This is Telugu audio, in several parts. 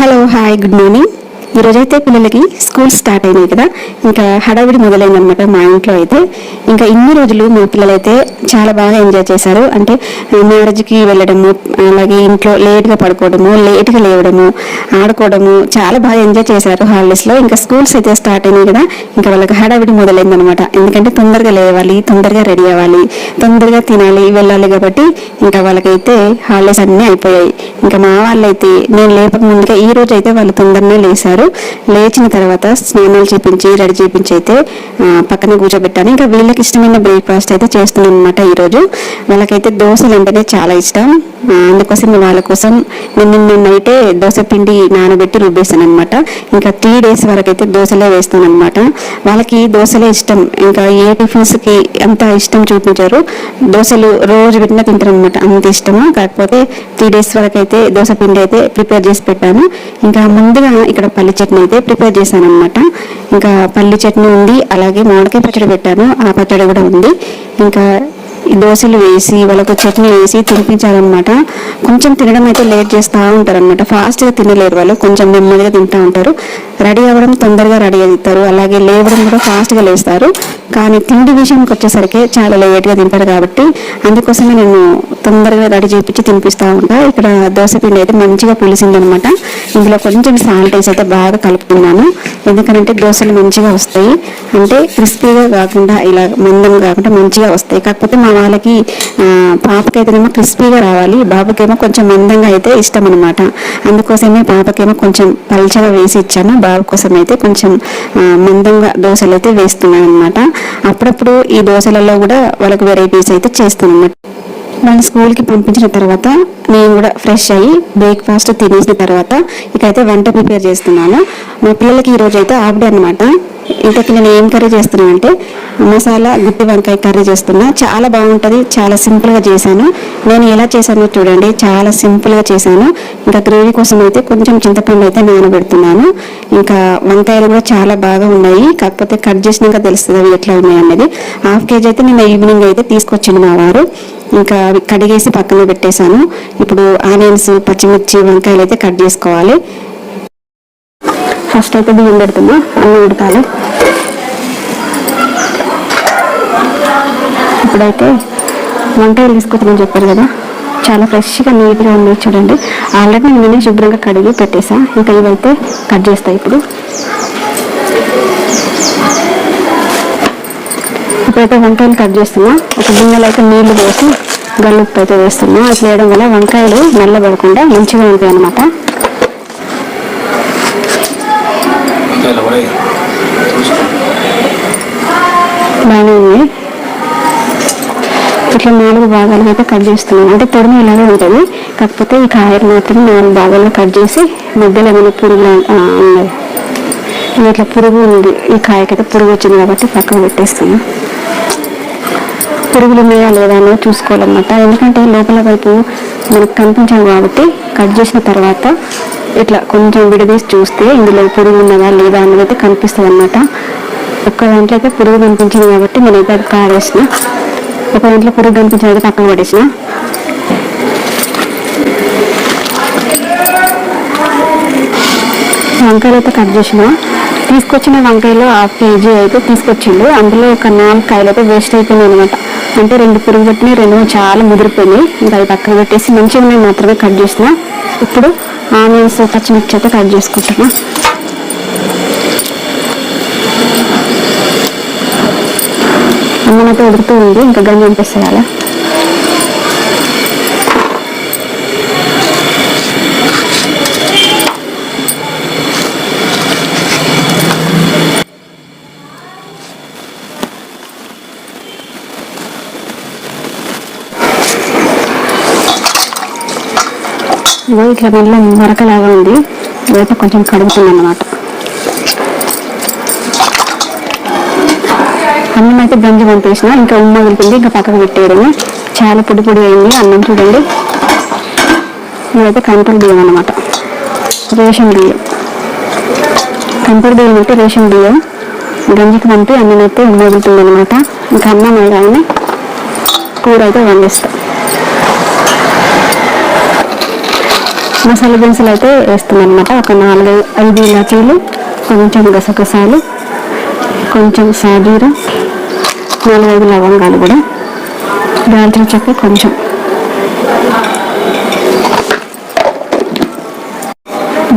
హలో హాయ్ గుడ్ మార్నింగ్ ఈరోజైతే పిల్లలకి స్కూల్ స్టార్ట్ అయినాయి కదా. ఇంకా హడావిడి మొదలైందనమాట మా ఇంట్లో అయితే. ఇంకా ఇన్ని రోజులు మా పిల్లలైతే చాలా బాగా ఎంజాయ్ చేశారు. అంటే మ్యారేజ్కి వెళ్ళడము అలాగే ఇంట్లో లేట్గా పడుకోవడము లేట్గా లేవడము ఆడుకోవడము చాలా బాగా ఎంజాయ్ చేశారు హాలిడేస్లో. ఇంకా స్కూల్స్ అయితే స్టార్ట్ అయినాయి కదా. ఇంకా వాళ్ళకి హడావిడి మొదలైందనమాట ఎందుకంటే తొందరగా లేవాలి తొందరగా రెడీ అవ్వాలి తొందరగా తినాలి వెళ్ళాలి కాబట్టి ఇంకా వాళ్ళకైతే హాలిడేస్ అన్నీ అయిపోయాయి. ఇంకా మా వాళ్ళైతే నేను లేపక ముందుగా ఈ రోజు అయితే వాళ్ళు తొందరనే లేశారు. లేచిన తర్వాత స్నానాలు చేపించి రెడీ చేపించి అయితే పక్కన కూర్చోబెట్టాను. ఇంకా వీళ్ళకి ఇష్టమైన బ్రేక్ఫాస్ట్ అయితే చేస్తున్నాను అనమాట ఈరోజు. వాళ్ళకైతే దోశలు అంటేనే చాలా ఇష్టం. అందుకోసం వాళ్ళ కోసం నేను నిన్న నైటే దోశ పిండి నానబెట్టి రుబ్బేస్తాను అనమాట ఇంకా త్రీ డేస్ వరకు అయితే దోశలే వేస్తాను అనమాట వాళ్ళకి దోశలే ఇష్టం. ఇంకా ఏ టిఫిన్స్కి అంత ఇష్టం చూపించారు. దోశలు రోజు పెట్టినా తింటారు అనమాట అంత ఇష్టము? కాకపోతే త్రీ డేస్ వరకు అయితే దోశ పిండి అయితే ప్రిపేర్ చేసి పెట్టాను. ఇంకా ముందుగా ఇక్కడ పల్లి చట్నీ అయితే ప్రిపేర్ చేశాను అనమాట ఇంకా పల్లి చట్నీ ఉంది అలాగే మామిడికాయ పచ్చడి పెట్టాను ఆ పచ్చడి కూడా ఉంది. ఇంకా దోశలు వేసి వాళ్ళకి చట్నీ వేసి తినిపించాలన్నమాట కొంచెం తినడం అయితే లేట్ చేస్తూ ఉంటారనమాట ఫాస్ట్గా తినలేరు వాళ్ళు. కొంచెం నెమ్మదిగా తింటూ ఉంటారు. రెడీ అవ్వడం తొందరగా రెడీ అవుతారు అలాగే లేవడం కూడా ఫాస్ట్గా లేస్తారు. కానీ తిండి విషయంకి వచ్చేసరికి చాలా లేట్గా తింటారు కాబట్టి అందుకోసమే నేను తొందరగా రెడీ చేయించి తినిపిస్తూ ఉంటాను ఇక్కడ దోశ పిండి అయితే మంచిగా పులిసిందనమాట ఇందులో కొంచెం సాల్ట్ వేసి అయితే బాగా కలుపుకున్నాను ఎందుకంటే దోశలు మంచిగా వస్తాయి. అంటే క్రిస్పీగా కాకుండా ఇలా మందం కాకుండా మంచిగా వస్తాయి. కాకపోతే మా వాళ్ళకి పాపకైతేనేమో క్రిస్పీగా రావాలి బాబుకేమో కొంచెం మందంగా అయితే ఇష్టం అనమాట అందుకోసమే పాపకేమో కొంచెం పల్చగా వేసి ఇచ్చాను బాబు కోసం అయితే కొంచెం మందంగా దోశలు అయితే వేస్తున్నాను అనమాట అప్పుడప్పుడు ఈ దోశలలో కూడా వాళ్ళకి వెరైటీస్ అయితే చేస్తాను అనమాట వాళ్ళని స్కూల్కి పంపించిన తర్వాత నేను కూడా ఫ్రెష్ అయ్యి బ్రేక్ఫాస్ట్ తినేసిన తర్వాత ఇకైతే వంట ప్రిపేర్ చేస్తున్నాను. మా పిల్లలకి ఈరోజు అయితే హాఫ్ డే అనమాట ఇంతకి నేను ఏం కర్రీ చేస్తున్నా అంటే మసాలా గుత్తి వంకాయ కర్రీ చేస్తున్నా. చాలా బాగుంటుంది చాలా సింపుల్గా చేశాను. నేను ఎలా చేశానో చూడండి చాలా సింపుల్గా చేశాను. ఇంకా గ్రేవీ కోసం అయితే కొంచెం చింతపండు అయితే నానబెడుతున్నాను. ఇంకా వంకాయలు కూడా చాలా బాగా ఉన్నాయి. కాకపోతే కట్ చేసినాక తెలుస్తుంది అవి ఎట్లా ఉన్నాయి అనేది హాఫ్ కేజీ అయితే నిన్న ఈవినింగ్ అయితే తీసుకొచ్చింది మా వారు. ఇంకా కడిగేసి పక్కన పెట్టేశాను. ఇప్పుడు ఆనియన్స్ పచ్చిమిర్చి వంకాయలు అయితే కట్ చేసుకోవాలి. ఫస్ట్ అయితే బియ్యం పెడుతున్నా అన్ని ఉడకాలి. ఇప్పుడైతే వంకాయలు తీసుకొచ్చామని చెప్పారు కదా చాలా ఫ్రెష్గా నీట్గా ఉన్నాయి చూడండి. ఆల్రెడీ నేను శుభ్రంగా కడిగి పెట్టేసా ఇంకా ఇవైతే కట్ చేస్తా ఇప్పుడు. ఇప్పుడైతే వంకాయలు కట్ చేస్తున్నా ఒక గిన్నెలో అయితే నీళ్ళు పోసి గల్లుప్పు అయితే వేస్తున్నా. అట్లా వేయడం వల్ల వంకాయలు నల్లబడకుండా మంచిగా ఉంటాయి అనమాట బాగానే ఇట్లా నాలుగు భాగాలుగా అయితే కట్ చేస్తున్నాను. అంటే తొడిమి ఇలాగే ఉంటుంది. కాకపోతే ఈ కాయలు మాత్రం నాలుగు భాగాలు కట్ చేసి మధ్యలో ఏమైనా పురుగు ఉన్నది ఇట్లా పురుగు ఉంది. ఈ కాయకైతే పురుగు వచ్చింది కాబట్టి పక్కన పెట్టేస్తాను పురుగులు ఉన్నాయా లేదా అని చూసుకోవాలన్నమాట. ఎందుకంటే లోపల వైపు మనకు కనిపించాలి కాబట్టి కట్ చేసిన తర్వాత ఇట్లా కొంచెం విడదీసి చూస్తే ఇందులో పురుగు ఉన్నదా లేదా అన్నది అయితే కనిపిస్తుంది అనమాట ఒక్క దాంట్లో అయితే పురుగు కనిపించింది కాబట్టి నేనైతే అది పారేసిన. ఒక దాంట్లో పురుగు కనిపించిన అయితే పక్కన పడేసిన. వంకాయలు అయితే కట్ చేసిన. తీసుకొచ్చిన వంకాయలు హాఫ్ కేజీ అయితే తీసుకొచ్చిండు. అందులో ఒక నాలుగు కాయలు అయితే వేస్ట్ అయిపోయింది అనమాట అంటే రెండు పురుగు పట్టినాయి రెండు చాలా ముదిరిపోయినాయి. ఇంకా అవి పక్కన పెట్టేసి మంచిగా నేను మాత్రమే కట్ చేసిన. ఇప్పుడు ఆనియన్స్ పచ్చిమిర్చి అయితే కట్ చేసుకుంటున్నా. అన్నం ఉడుకుతూ ఉంది ఇంకా గంజి వేసేయాలి ఇగో ఇట్లా మెల్ల మరకలాగా ఉంది. ఇదైతే కొంచెం కడుగుతుంది అన్నమాట అన్నం అయితే గంజి పంపేసిన. ఇంకా ఉమ్మ వెళ్తుంది ఇంకా పక్కకు పెట్టేయడమే. చాలా పొడి పొడి అయింది అన్నం చూడండి. ఇదైతే కంట్రోల్ బియ్యం అన్నమాట. రేషన్ బియ్యం. కంట్రోల్ బియ్యం అంటే రేషన్ బియ్యం. గంజికి పంపి అన్నం అయితే ఉమ్మ వెళ్తుంది అనమాట ఇంకా అన్నం వేయగానే కూర అయితే వండిస్తాం. మసాలా దినుసులు అయితే వేస్తున్నాను అనమాట ఒక నాలుగు ఐదు ఇలాచీలు కొంచెం గసగసాలు కొంచెం సాజీర నాలుగైదు లవంగాలు కూడా. దాల్చిన చెక్క కొంచెం.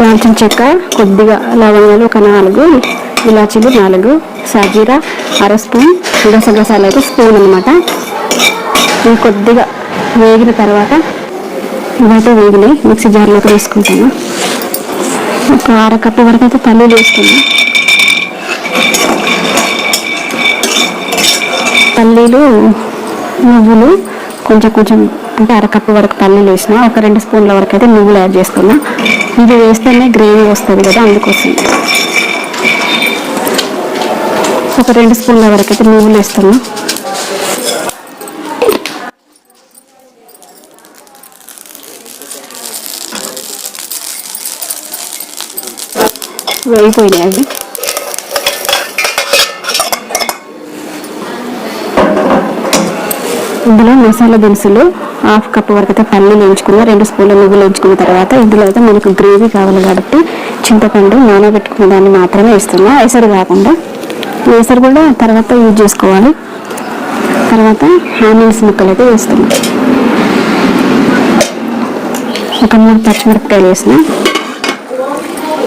దాల్చిన చెక్క కొద్దిగా లవంగాలు ఒక నాలుగు ఇలాచీలు నాలుగు సాజీరా అర స్పూన్ గసగసాలు అయితే స్పూన్ అనమాట ఇవి కొద్దిగా వేగిన తర్వాత ఇవైతే వేగినాయి మిక్సీ జార్లోకి వేసుకుంటాను. ఒక అర కప్పు వరకు అయితే పల్లీలు వేసుకున్నాను పల్లీలు నువ్వులు కొంచెం కొంచెం అంటే అరకప్పు వరకు పల్లీలు వేసిన ఒక రెండు స్పూన్ల వరకు అయితే నువ్వులు యాడ్ చేసుకున్నా. ఇది వేస్తేనే గ్రేవీ వస్తుంది కదా అందుకోసం. ఒక రెండు స్పూన్ల వరకు అయితే నువ్వులు వేస్తున్నాను వేగిపోయినాయి అవి ఇందులో మసాలా దినుసులు హాఫ్ కప్ వరకు అయితే పల్లీలు వేయించుకున్న రెండు స్పూన్ల నువ్వులు వేయించుకున్న తర్వాత ఇందులో అయితే మనకు గ్రేవీ కావాలి కాబట్టి చింతపండు నానబెట్టుకున్న దాన్ని మాత్రమే వేస్తున్నా. ఎసరు కాకుండా ఎసరు కూడా తర్వాత యూజ్ చేసుకోవాలి. తర్వాత ఆనియన్స్ ముక్కలు అయితే వేస్తున్నాం. ఒక మూడు పచ్చిమిరపకాయలు వేసిన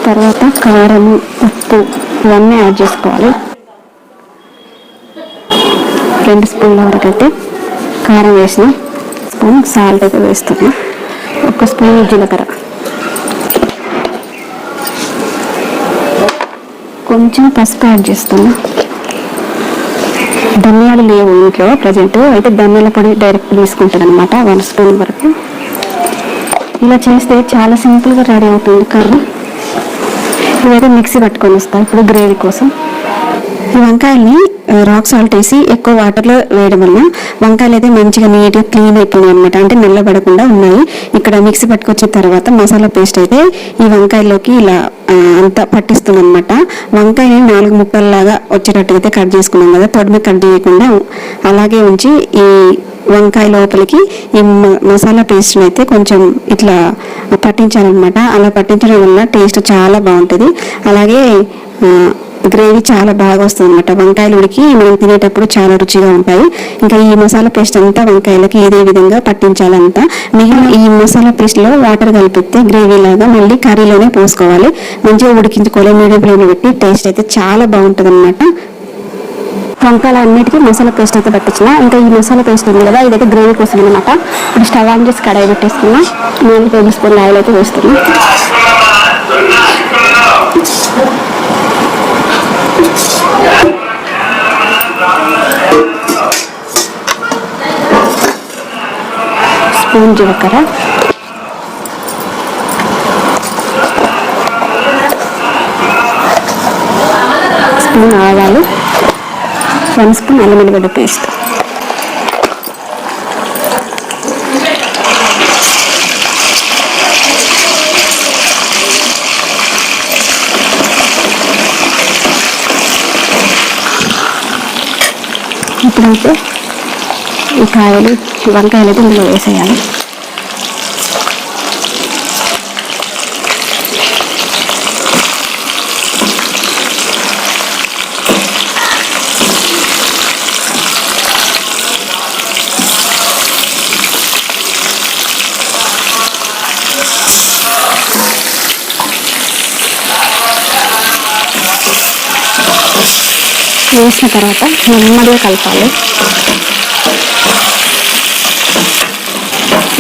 తర్వాత కారము ఉప్పు ఇవన్నీ యాడ్ చేసుకోవాలి. రెండు స్పూన్ల వరకు అయితే కారం వేసిన స్పూన్ సాల్ట్ అయితే వేస్తున్నా. ఒక స్పూన్ జీలకర్ర. కొంచెం పసుపు యాడ్ చేస్తున్నా. ధనియాలు లేవు ఇంట్లో ప్రజెంట్. అయితే ధనియాల పొడి డైరెక్ట్ తీసుకుంటాను అనమాట వన్ స్పూన్ వరకు. ఇలా చేస్తే చాలా సింపుల్గా రెడీ అవుతుంది కర్రీ. ఇవైతే మిక్సీ పట్టుకొని వస్తాను ఇప్పుడు గ్రేవీ కోసం. ఈ వంకాయల్ని రాక్ సాల్ట్ వేసి ఎక్కువ వాటర్లో వేయడం వల్ల వంకాయలు అయితే మంచిగా నీట్గా క్లీన్ అయిపోయినాయి అనమాట అంటే నల్లబడకుండా ఉన్నాయి. ఇక్కడ మిక్సీ పట్టుకొచ్చిన తర్వాత మసాలా పేస్ట్ అయితే ఈ వంకాయలోకి ఇలా అంతా పట్టిస్తుంది అనమాట వంకాయని నాలుగు ముక్కల్లాగా వచ్చేటట్టు అయితే కట్ చేసుకున్నాం కదా. పొడిమి కట్ చేయకుండా అలాగే ఉంచి ఈ వంకాయ లోపలికి ఈ మసాలా పేస్ట్ని అయితే కొంచెం ఇట్లా పట్టించాలన్నమాట. అలా పట్టించడం వల్ల టేస్ట్ చాలా బాగుంటుంది. అలాగే గ్రేవీ చాలా బాగా వస్తుంది అనమాట వంకాయలు ఉడికి మనం తినేటప్పుడు చాలా రుచిగా ఉంటాయి. ఇంకా ఈ మసాలా పేస్ట్ అంతా వంకాయలకి ఇదే విధంగా పట్టించాలంతా. మిగిలిన ఈ మసాలా పేస్ట్లో వాటర్ కలిపితే గ్రేవీ లాగా మళ్ళీ కర్రీలోనే పోసుకోవాలి. మంచిగా ఉడికించుకోవాలి. మీడియం ఫ్లేమ్లో పెట్టి టేస్ట్ అయితే చాలా బాగుంటుంది అనమాట వంకాయలు అన్నిటికీ మసాలా పేస్ట్ అయితే పట్టించిన. ఇంకా ఈ మసాలా పేస్ట్ ఉంది కదా ఇదైతే గ్రేవీ కోసం అనమాట ఇప్పుడు స్టవ్ ఆన్ చేసి కడాయి పెట్టేసుకున్నా నాలుగు టేబుల్ స్పూన్ ఆయిల్ అయితే వేస్తున్నాం స్పూన్ జీలకర్ర. స్పూన్ ఆవాలు. వన్ స్పూన్ అల్లం వెల్లిగడ్డ పేస్ట్. ఇప్పుడైతే ఈ కాయలు వంకాయలు అయితే ఇందులో వేసేయాలి. వేసిన తర్వాత నెమ్మదిగా కలపాలి.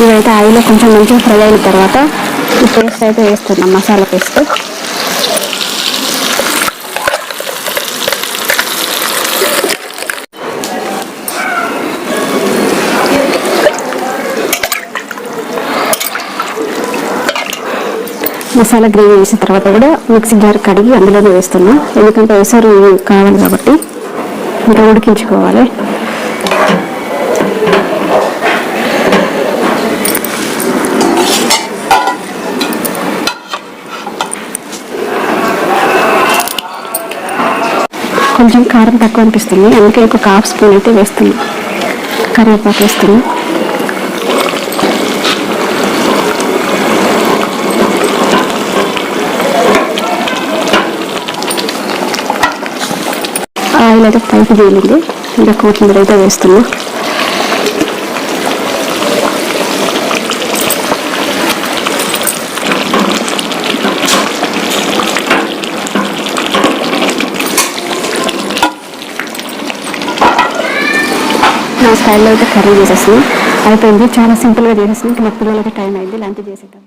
ఇవైతే ఆయిల్లో కొంచెం మంచిగా ఫ్రై అయిన తర్వాత ఈ పేస్ట్ అయితే వేస్తున్నాం మసాలా పేస్ట్. మసాలా గ్రేవీ వేసిన తర్వాత కూడా మిక్సీ జార్ కడిగి అందులోనే వేస్తున్నాం. ఎందుకంటే ఒకసారి కావాలి కాబట్టి ఇంకా ఉడికించుకోవాలి. కొంచెం కారం తక్కువ అనిపిస్తుంది. అందుకే ఒక హాఫ్ స్పూన్ అయితే వేస్తున్నాం. కరివేపాకు వేస్తున్నాం. ఆయిల్ అయితే పైకి తేలింది. ఇంకా కొత్తిమీర అయితే వేస్తున్నా. నా స్టైల్లో అయితే కర్రీ చేసేస్తున్నాం. అయిపోయింది. చాలా సింపుల్గా చేసేస్తున్నాం. ఇంకా మా పిల్లలకి టైం అయింది. లంచ్ చేసేద్దాం.